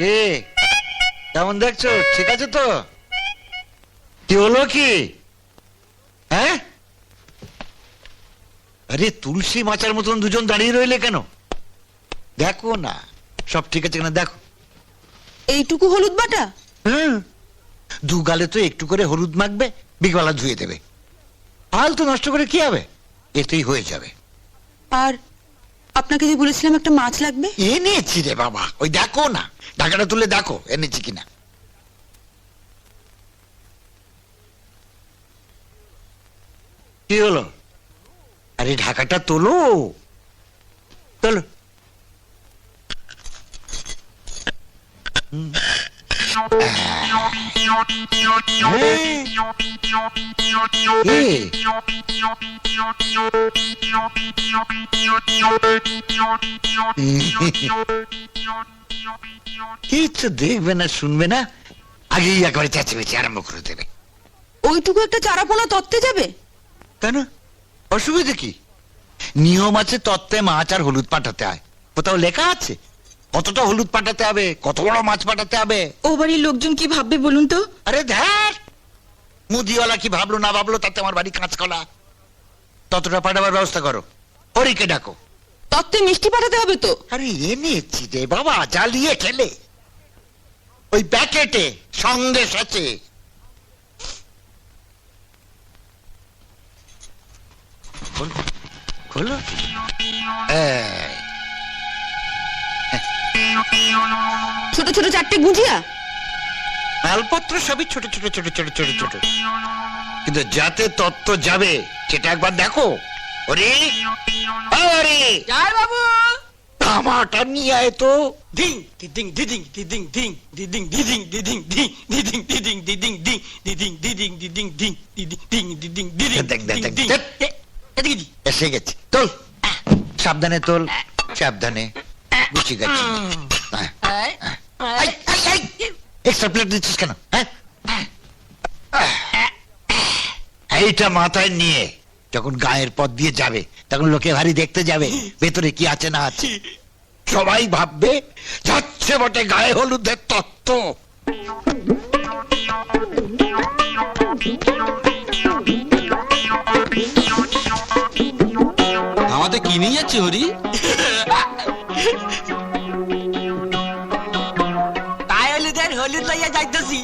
কে কেমন দেখছ? ঠিক আছে তো? কি হলো কি? হ্যাঁ? আরে তুলসী মাচার মতন দুজন দাঁড়িয়ে রইলে কেন? দেখো না সব ঠিক আছে কিনা দেখো। এইটুকু হলুদ বাটা? হুম দু গালে তো একটু করে হলুদ মাখবে বিকেলবেলা ধুয়ে দেবে। আল তো নষ্ট করে কি হবে? এতেই হয়ে যাবে। আর আপনাকে যে বলেছিলাম একটা মাছ লাগবে? এনেছি রে বাবা। ওই দেখো না। ঢাকাটা তুলে দেখো এনেছি কিনা। কি হলো? আরে ঢাকাটা তোলো। তোলো। হুম। কিচ্ছু দেখবে না শুনবে না? আগেই একবারে চেঁচেমেচে আরম্ভ করে দেবে। ওইটুকু একটা চারাপোনা তত্ত্বে যাবে? কেন? অসুবিধা কি? নিয়ম আছে তত্ত্বে মাছ আর হলুদ পাঠাতে হয়। কোথাও লেখা আছে? কতটা হলুদ পাঠাতে হবে? কত বড় মাছ পাঠাতে হবে? ও বাড়ির লোকজন কি ভাববে বলুন তো? আরে ধ্যার! মুদিওয়ালা কি ভাবলো না ভাবলো তাতে আমার বাড়ি কাঁচকলা। ততটা পাঠাবার ব্যবস্থা করো। হরিকে ডাকো। তত্ত্বে মিষ্টি পাঠাতে হবে তো? আরে এনেছি রে বাবা জ্বালিয়ে খেলে। ওই প্যাকেটে সন্দেশ আছে খোল- খোলো। এই, ছোট ছোট চারটে গুজিয়া মালপত্র সবই ছোট ছোট ছোট ছোট ছোট ছোট কিন্তু যাতে তত্ত্ব যাবে সেটা একবার দেখো ওরে ওরে জয় বাবু তামাটা নিয়ে আয় তো ডিং ডিডিং ডিডিং ডিডিং ডিং ডিডিং ডিডিং ডিডিং ডিং ডিডিং ডিডিং ডিডিং ডিং ডিডিং ডিডিং ডিডিং ডিং ডিডিং ডিং ডিডিং ডিডিং দেখ, দেখ, দেখ, এদিকে দি এসে গেছি তোল সাবধানে তোল সাবধানে গেছি আয়। এক্সট্রা প্লেট দিচ্ছিস কেন? হ্যাঁ? এইটা মাথায় নিয়ে যখন গায়ের পথ দিয়ে যাবে তখন লোকে ভারী দেখতে যাবে ভেতরে কি আছে না আছে। সবাই ভাববে যাচ্ছে বটে গায়ে হলুদের তত্ত্ব। আমাদের কি নিয়ে যাচ্ছে হরি? যাইতেছি।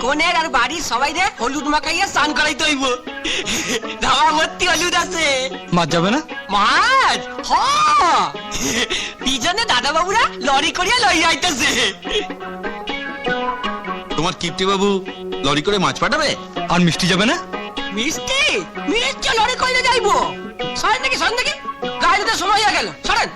কোনের আর বাড়ির সবাই রে হলুদ মাখাইয়া স্নান করাইতে হইব। ধাবা ভর্তি হলুদ আছে। মাছ যাবে না? মাছ? হ। পিছনে দাদা বাবুরা লরি করিয়া লইয়া আইতেছে তোমার কিপ্টি বাবু লরি করে মাছ পাঠাবে? আর মিষ্টি যাবে না? মিষ্টি? মিষ্টি লরি কইলে যাইবো। সরেন নাকি সরেন নাকি গাড়িতে সময় হয়ে গেল। সরেন।